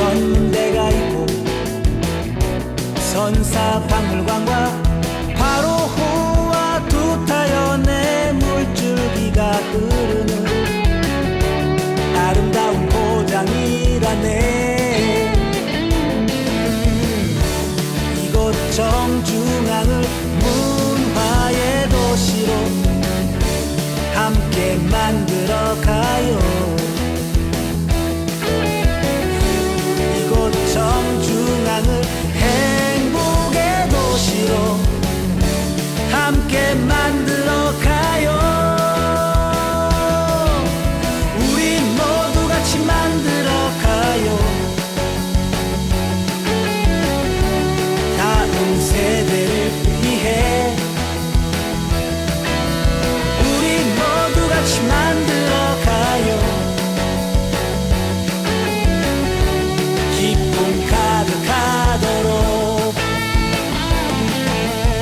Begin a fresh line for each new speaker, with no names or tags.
선대가 있고 선사 박물관과 바로 호와 두 타연의 물줄기가 흐르는 아름다운 고장이라네. 이곳 정중앙을 문화의 도시로 함께 만들어 가요.